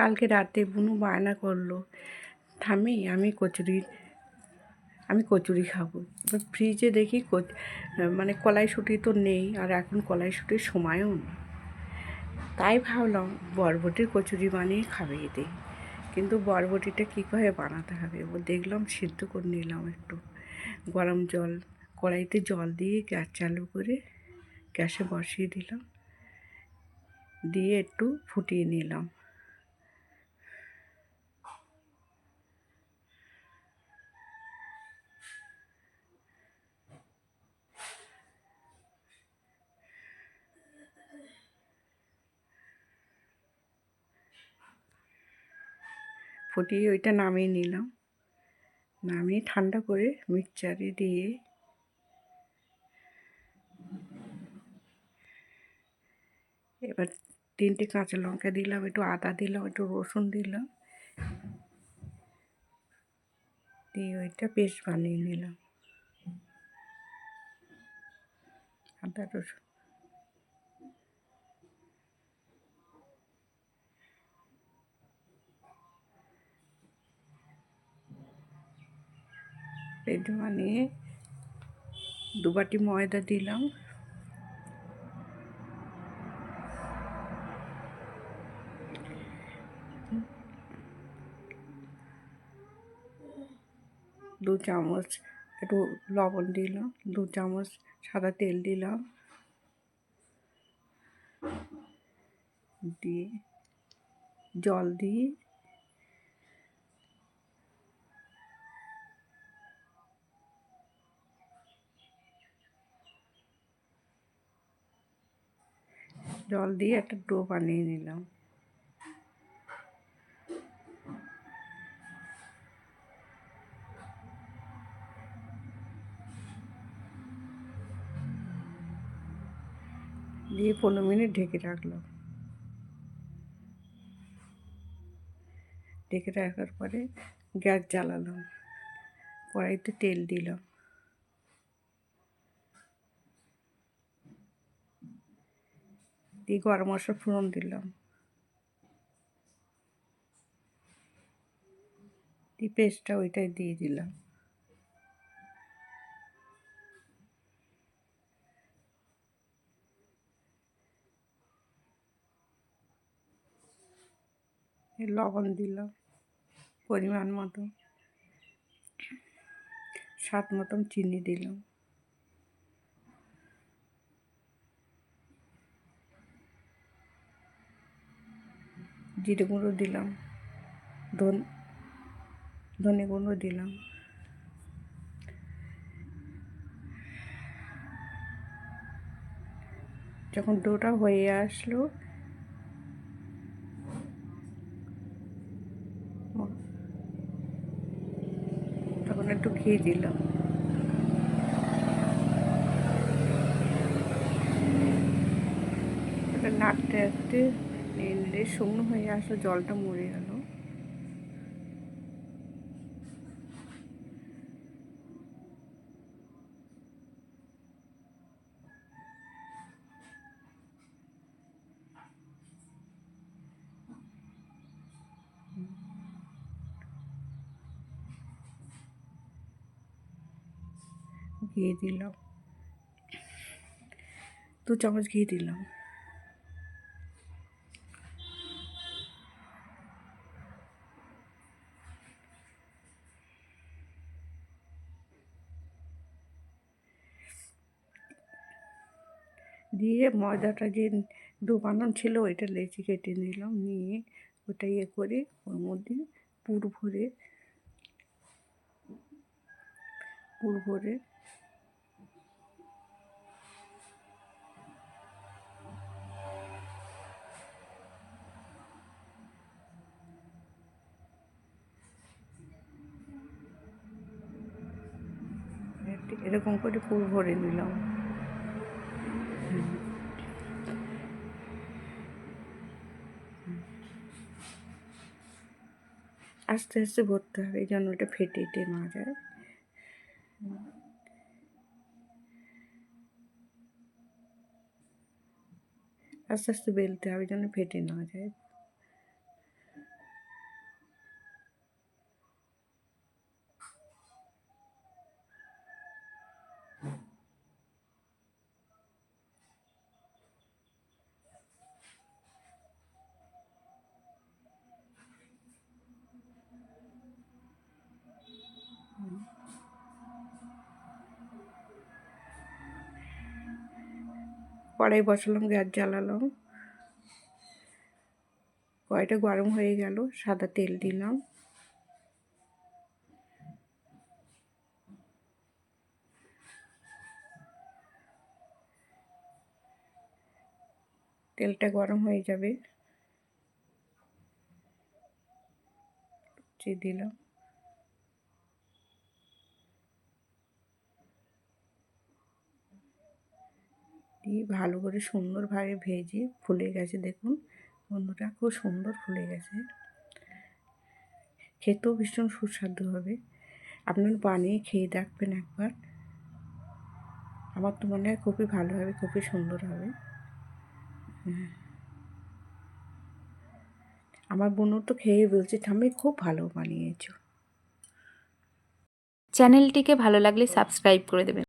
কালকে রাতে বুনু বায়না করল ঠামি আমি কচুরি আমি কচুরি খাব। এবার ফ্রিজে দেখি মানে কলাইশুঁটি তো নেই, আর এখন কলাইশুঁটির সময়ও নেই। তাই ভাবলাম, বরবটির কচুরি বানিয়ে খাইয়ে দিই কিন্তু বরবটিটা কীভাবে বানাতে হবে? ও দেখলাম সিদ্ধ করে নিলাম একটু। গরম জল, কড়াইতে জল দিয়ে গ্যাস চালু করে গ্যাসে বসিয়ে দিলাম। দিয়ে একটু ফুটিয়ে নিলাম। ফুটিয়ে ওইটা নামিয়ে নিলাম। নামিয়ে ঠান্ডা করে মিক্সচারে দিয়ে এবার তিনটে কাঁচা লঙ্কা দিলাম, একটু আদা দিলাম, একটু রসুন দিলাম। দিয়ে ওইটা পেস্ট বানিয়ে নিলাম। আদা রসুন। পেস্ট বানিয়ে দু বাটি ময়দা দিলাম। দু চামচ একটু লবণ দিলাম, দু চামচ সাদা তেল দিলাম। দিয়ে জল দিয়ে জল দিয়ে একটা ডো বানিয়ে নিলাম। দিয়ে পনেরো মিনিট ঢেকে রাখলাম। ঢেকে রাখার পরে গ্যাস জ্বালালাম। কড়াইতে তেল দিলাম। দিয়ে গরম মশলা ফোড়ন দিলাম। দিয়ে পেস্টটা ওইটাই দিয়ে দিলাম। লবণ দিলাম পরিমাণ মতো, স্বাদ মতন চিনি দিলাম। জিরে গুঁড়ো দিলাম। ধন, ধনে গুঁড়ো দিলাম। যখন ডোটা হয়ে আসলো, তখন একটু ঘি দিলাম। নাড়তে নাড়তে নেড়ে শুকনো হয়ে আসলো জলটা মরে গেল। ঘি দিলাম। দু চামচ ঘি দিলাম। দিয়ে ময়দাটা যে ডোবানো ছিল, ওইটা লেচি কেটে নিলাম, নিয়ে ওটা ইয়ে করে ওর মধ্যে পুর ভরে পুর ভরে এরকম করে পুর ভরে নিলাম। আস্তে আস্তে ভরতে হবে যেন ওটা ফেটে টে না যায়। আস্তে আস্তে বেলতে হবে যেন ফেটে না যায়। কড়াই বসালাম, গ্যাস জ্বালালাম। কড়াইটা গরম হয়ে গেল, সাদা তেল দিলাম। তেলটা গরম হয়ে যাবে। দিলাম। ভালো করে সুন্দরভাবে ভেজে ফুলে গেছে, দেখুন। বন্ধুটা খুব সুন্দর ফুলে গেছে। খেতেও ভীষণ সুস্বাদু হবে। আপনারা বানিয়ে খেয়ে দেখবেন একবার। আমার তো মনে হয় খুবই ভালো হবে খুবই সুন্দর হবে। হ্যাঁ। আমার বোনও তো খেয়ে বলছে, ঠাম্মি, খুব ভালো বানিয়েছো। চ্যানেলটিকে ভালো লাগলে সাবস্ক্রাইব করে দেবেন।